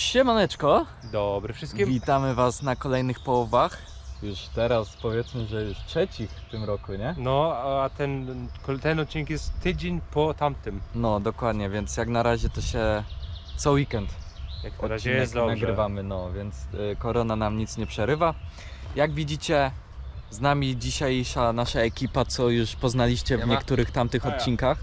Siemaneczko, Dobry wszystkim. witamy Was na kolejnych połowach. Już teraz powiedzmy, że już trzecich w tym roku, nie? No, a ten, ten odcinek jest tydzień po tamtym. No dokładnie, więc jak na razie to się co weekend Jak na razie odcinek jest dobrze. nagrywamy, no więc y, korona nam nic nie przerywa. Jak widzicie, z nami dzisiejsza nasza ekipa, co już poznaliście w Siema. niektórych tamtych A ja. odcinkach.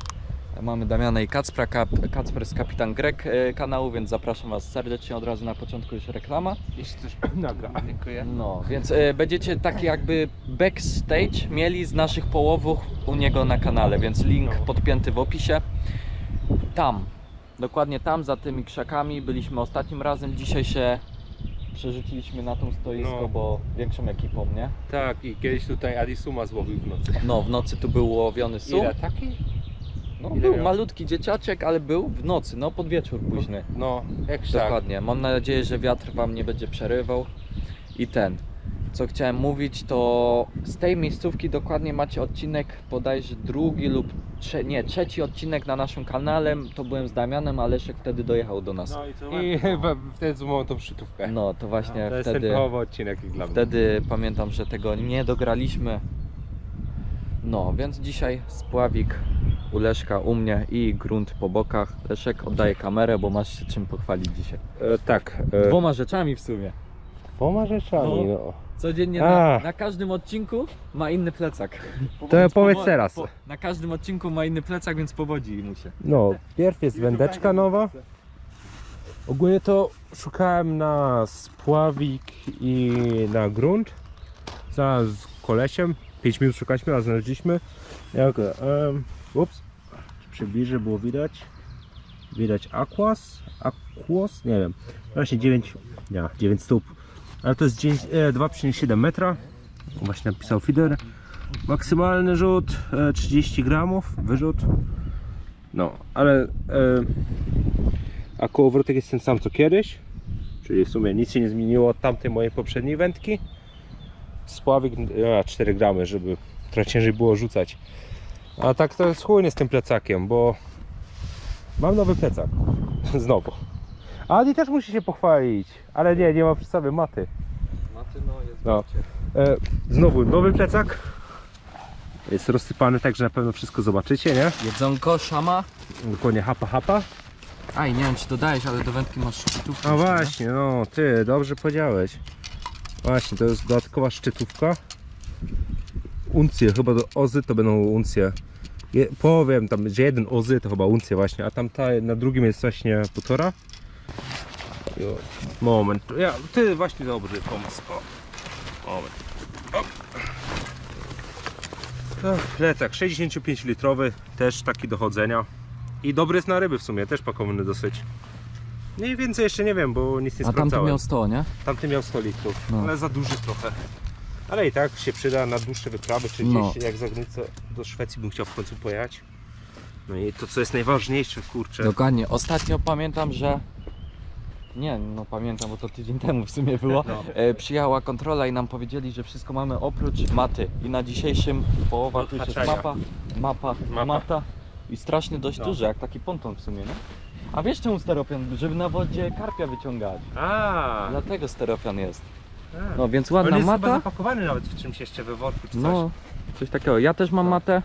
Mamy Damiana i Kacpra, Kap, Kacper jest kapitan Grek y, kanału, więc zapraszam Was serdecznie, od razu na początku już reklama. Jeśli coś nagra. Dziękuję. No, więc y, będziecie taki jakby backstage mieli z naszych połowów u niego na kanale, więc link No. podpięty w opisie. Tam, dokładnie tam, za tymi krzakami byliśmy ostatnim razem. Dzisiaj się przerzuciliśmy na tą stoisko, No. bo większą ekipą, nie? Tak, i kiedyś tutaj Adi Suma złowił w nocy. No, w nocy tu był łowiony sum. Ile? Taki? No, Ile był miał? malutki dzieciaczek, ale był w nocy, no pod wieczór późny. No, jak tak. Dokładnie. Mam nadzieję, że wiatr Wam nie będzie przerywał. I ten. Co chciałem mówić, to z tej miejscówki dokładnie macie odcinek bodajże drugi lub trze- nie, trzeci odcinek na naszym kanale. To byłem z Damianem, a Leszek wtedy dojechał do nas. No i co? I chyba wtedy złamał tą szczytówkę. No to właśnie to jest ten wtedy, połowy odcinek dla mnie. wtedy pamiętam, że tego nie dograliśmy. No, więc dzisiaj spławik u Leszka, u mnie i grunt po bokach. Leszek oddaje kamerę, bo masz się czym pochwalić dzisiaj. E, tak. E, Dwoma rzeczami w sumie. dwoma rzeczami, No. no. Codziennie na, A. na każdym odcinku ma inny plecak. To powiedz powo- teraz. Po, na każdym odcinku ma inny plecak, więc powodzi mu się. No, pierw jest wędeczka nowa. Ogólnie to szukałem na spławik i na grunt. Znalazł z kolesiem. 5 minut szukaliśmy, a znaleźliśmy. Jak, um, ups, przybliżę, było widać. Widać aquas, aquos, nie wiem. Właśnie 9, nie, 9 stóp. Ale to jest 9, e, 2,7 metra. Właśnie napisał feeder. Maksymalny rzut e, 30 gramów, wyrzut. No, ale e, a kołowrotek jest ten sam co kiedyś, czyli w sumie nic się nie zmieniło od tamtej mojej poprzedniej wędki. Spławik e, 4 gramy, żeby trochę ciężej było rzucać. A tak to jest chujnie z tym plecakiem, bo mam nowy plecak. Znowu. A Adi też musi się pochwalić, ale nie, nie ma przy sobie maty. Maty, no jest No. E, znowu nowy plecak. Jest rozsypany tak, że na pewno wszystko zobaczycie, nie? Jedzonko, szama. Dokładnie hapa hapa. Aj, nie wiem czy dodałeś, ale do wędki masz szczytówkę. A właśnie, no ty, dobrze powiedziałeś. Właśnie, to jest dodatkowa szczytówka. Uncje, chyba do ozy to będą uncje. Je, powiem tam, że jeden ozy to chyba uncje właśnie, a tam ta na drugim jest właśnie półtora. Moment, ja, ty właśnie dobry pomysł. O, moment. O. Ach, Plecak 65 litrowy, też taki do chodzenia. I dobry jest na ryby w sumie, też pakowany dosyć. Mniej więcej jeszcze nie wiem, bo nic nie A tamty sprawdzałem. miał 100, nie? Tamty miał 100 litrów, No. ale za duży trochę. Ale i tak się przyda na dłuższe wyprawy, czy No. gdzieś jak za granicę do Szwecji bym chciał w końcu pojechać. No i to co jest najważniejsze, kurczę. Dokładnie. Ostatnio pamiętam, że... Nie, no pamiętam, bo to tydzień temu w sumie było. No. E, przyjechała kontrola i nam powiedzieli, że wszystko mamy oprócz maty. I na dzisiejszym połowa tu już jest mapa, mapa, Mapa. mata. I strasznie dość No. duży, jak taki ponton w sumie, nie? A wiesz czemu steropian? Żeby na wodzie karpia wyciągać. A, Dlatego steropian jest. A. No więc On ładna jest chyba mata. zapakowany nawet w czymś jeszcze we worku czy coś. No, coś takiego. Ja też mam No. matę,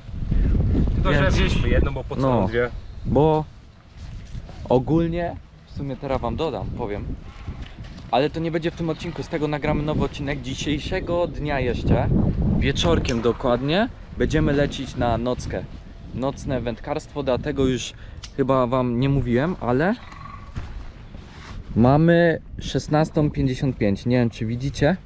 Tylko, że więc- wzięliśmy jedną, bo po co No. nam dwie? bo ogólnie, w sumie teraz wam dodam, powiem. Ale to nie będzie w tym odcinku, z tego nagramy nowy odcinek. Dzisiejszego dnia jeszcze, wieczorkiem dokładnie, będziemy lecieć na nockę. Nocne wędkarstwo, dlatego już chyba wam nie mówiłem, ale mamy 16.55. Nie wiem czy widzicie.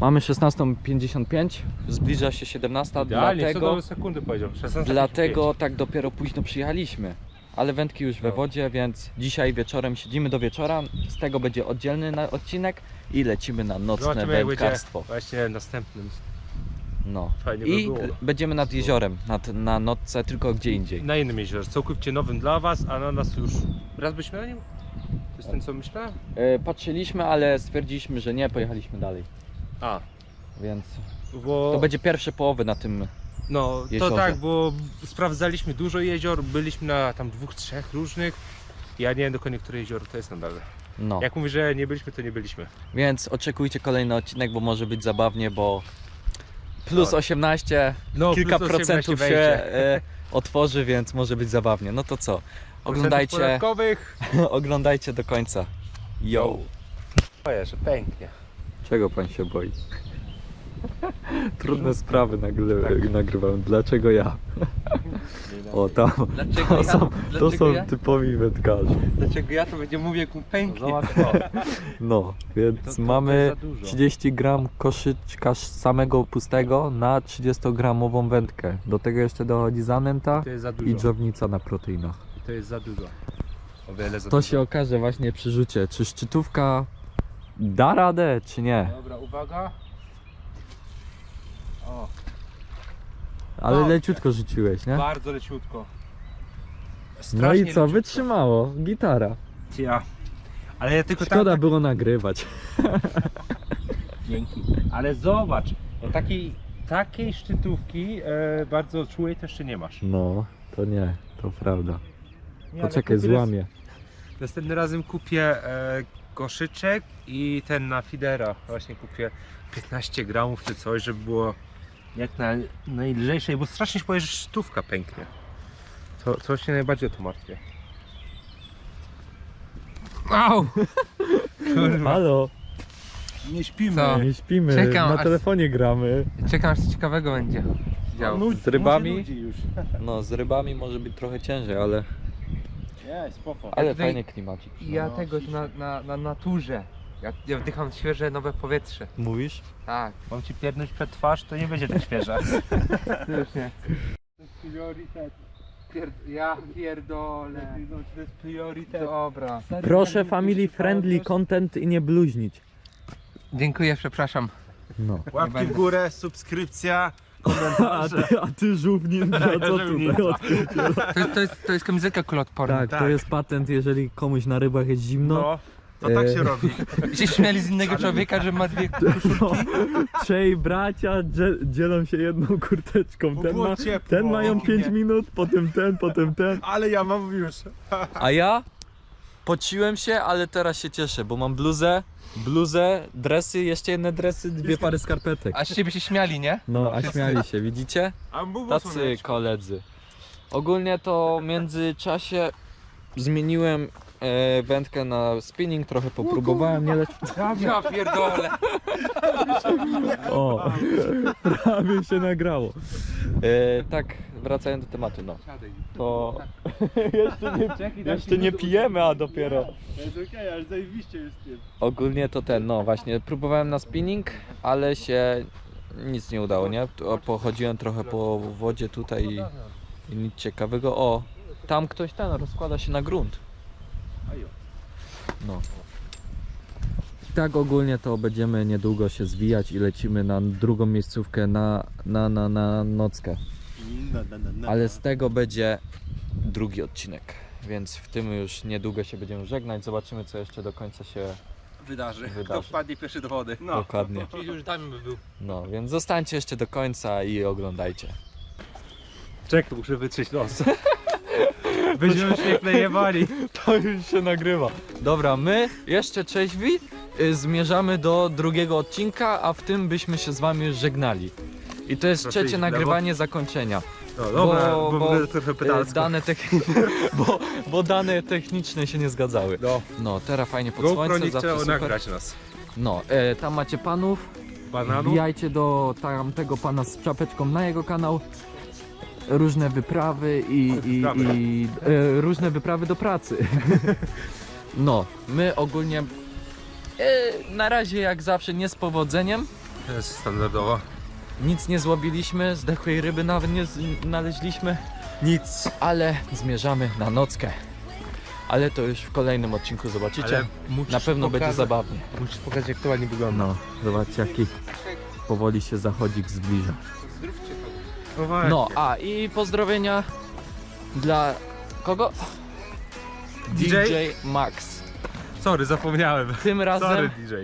Mamy 16.55, zbliża się 17, Idealnie, dlatego... sekundy powiedział. 16 Dlatego tak dopiero późno przyjechaliśmy. Ale wędki już we wodzie, więc dzisiaj wieczorem siedzimy do wieczora. Z tego będzie oddzielny na odcinek i lecimy na nocne Zobaczymy jak będzie wędkarstwo. właśnie następnym. No. Fajnie by I było. będziemy nad jeziorem, nad, na nocce, tylko gdzie indziej. Na innym jeziorze, całkowicie nowym dla was, a na nas już... Raz byliśmy na nim? To jest ten co myślałem? E, patrzyliśmy, ale stwierdziliśmy, że nie, pojechaliśmy dalej. A, Więc bo... to będzie pierwsze połowy na tym. No, jeziorze. to tak, bo sprawdzaliśmy dużo jezior, byliśmy na tam dwóch, trzech różnych. Ja nie wiem dokładnie, które jezioro to jest nadal. No, Jak mówisz, że nie byliśmy, to nie byliśmy. więc oczekujcie kolejny odcinek, bo może być zabawnie, bo plus No. 18, No, kilka plus 18 procentów się wejdzie. e, otworzy, więc może być zabawnie. No to co? Oglądajcie, Podatkowych. oglądajcie do końca. Yo! Boję, że pęknie. Czego pan się boi? Trudne sprawy nagry- nagrywam. Dlaczego ja? O tam. Dlaczego To ja? są, to Dlaczego są ja? typowi wędkarze. Dlaczego ja to będzie mówię ku pęknie? Zobacz to. No, więc To- mamy jest za dużo. 30 gram koszyczka samego pustego na 30 gramową wędkę. Do tego jeszcze dochodzi zanęta To jest za i dużo. dżownica na proteinach. To jest za dużo. O wiele za To dużo. się okaże właśnie przy rzucie, czy szczytówka da radę, czy nie. Dobra, uwaga. O, Ale Dobrze. leciutko rzuciłeś, nie? bardzo leciutko. No Strasznie i co, leciutko. wytrzymało. Gitara. Ja. Ale ja tylko Szkoda tak... było nagrywać. Dzięki. Ale zobacz, no takiej, takiej szczytówki e, bardzo czułej też jeszcze nie masz. No, to nie, to prawda. Poczekaj, kupię- złamię. Następnym razem kupię e, koszyczek i ten na Fidera właśnie kupię 15 gramów czy coś, żeby było jak na, najlżejszej, bo strasznie się boję, że sztówka pęknie. To, to się najbardziej o to martwię. Au! Kurwa. Halo, Nie śpimy. Co? nie śpimy, Czekam, na aż- telefonie gramy. Czekam aż coś ciekawego będzie. Działo. No, Z rybami? nudzi już. No, z rybami może być trochę ciężej, ale, Nie, spoko. ale tutaj- fajny klimacik. Ja No, tego na, na, na naturze. Ja, ja wdycham świeże, nowe powietrze. Mówisz? Tak. Mam ci pierdnąć przed twarz, to nie będzie tak świeże. Już nie. Priorytet. Ja pierdolę. To jest priorytet. Dobra. Proszę family friendly content i nie bluźnić. Dziękuję, przepraszam. No. Łapki w górę, subskrypcja, A komentarze. ty, a ty żółwnie, co tutaj? To jest, to jest, to jest kamizelka kuloodporna. Tak, to Tak. jest patent, jeżeli komuś na rybach jest zimno. No, to tak E, się robi. I się śmiali z innego człowieka, że ma dwie No, trzej bracia dzie- dzielą się jedną kurteczką. Ten, było ma, ciepło. ten mają 5 Nie. minut, potem ten, potem ten. Ale ja mam już. A ja pociłem się, ale teraz się cieszę, bo mam bluzę, bluzę, dresy, jeszcze jedne dresy, dwie pary skarpetek. A z ciebie się śmiali, nie? No, a śmiali się, widzicie? Tacy koledzy. Ogólnie to w międzyczasie zmieniłem e, wędkę na spinning, trochę popróbowałem, nie leci. Ja pierdolę. O, prawie się nagrało. E, tak, wracając do tematu, no. To jeszcze nie, jeszcze nie pijemy, a dopiero. Jest okej, ale zajebiście jest tym. Ogólnie to ten, no właśnie, próbowałem na spinning, ale się nic nie udało, nie? Pochodziłem trochę po wodzie tutaj i, i nic ciekawego. O, tam ktoś ten rozkłada się na grunt. No. Tak ogólnie to będziemy niedługo się zwijać i lecimy na drugą miejscówkę na, na, na, na nockę. Ale z tego będzie drugi odcinek. Więc w tym już niedługo się będziemy żegnać. Zobaczymy co jeszcze do końca się Wydarzy. Wydarzy. Kto wpadnie pierwszy do wody. No. dokładnie. Czyli już tam by był. No, więc zostańcie jeszcze do końca i oglądajcie. Czek, muszę wytrzeć nos. Będziemy się klejewali. To już się nagrywa. Dobra, my jeszcze trzeźwi y, zmierzamy do drugiego odcinka, a w tym byśmy się z wami już żegnali. I to jest trzecie lewo. nagrywanie zakończenia. No dobra, Bo- bo, trochę Y, pedalsko. Dane techniczne, bo, bo dane techniczne się nie zgadzały. No, No, teraz fajnie pod GoPro słońce, nie zawsze chciało super. nagrać nas. No, e, tam macie panów, Bananu? wbijajcie do tamtego pana z czapeczką na jego kanał. Różne wyprawy i, i, i e, różne wyprawy do pracy. No, my ogólnie e, na razie jak zawsze nie z powodzeniem. To jest standardowo. Nic nie złowiliśmy, zdechłej ryby nawet nie znaleźliśmy, Nic. ale zmierzamy na nockę. Ale to już w kolejnym odcinku zobaczycie. Ale musisz na pewno będzie pokazać- zabawnie. Musisz pokazać jak to ładnie wygląda. No, zobaczcie jaki powoli się zachodzik zbliża. Zdrówcie kogoś. No właśnie. No, a i pozdrowienia dla kogo? DJ? Max. Sorry, zapomniałem. Tym razem, Sorry DJ.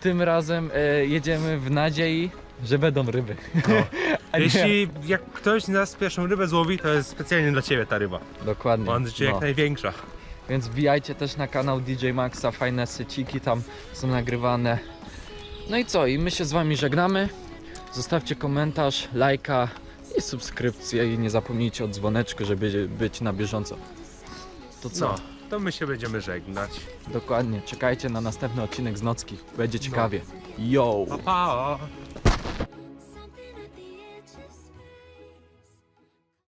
tym razem e, jedziemy w nadziei, że będą ryby. No. A nie- Jeśli jak ktoś z nas pierwszą rybę złowi, to jest specjalnie dla Ciebie ta ryba. Dokładnie. Mam nadzieję no. jak największa. Więc wbijajcie też na kanał DJ Maxa, fajne syciki tam są nagrywane. No i co? I my się z wami żegnamy. Zostawcie komentarz, lajka i subskrypcję i nie zapomnijcie o dzwoneczku, żeby być na bieżąco. To co? No, to my się będziemy żegnać. Dokładnie. Czekajcie na następny odcinek z Nocki. Będzie ciekawie. Yo! Pa, pa!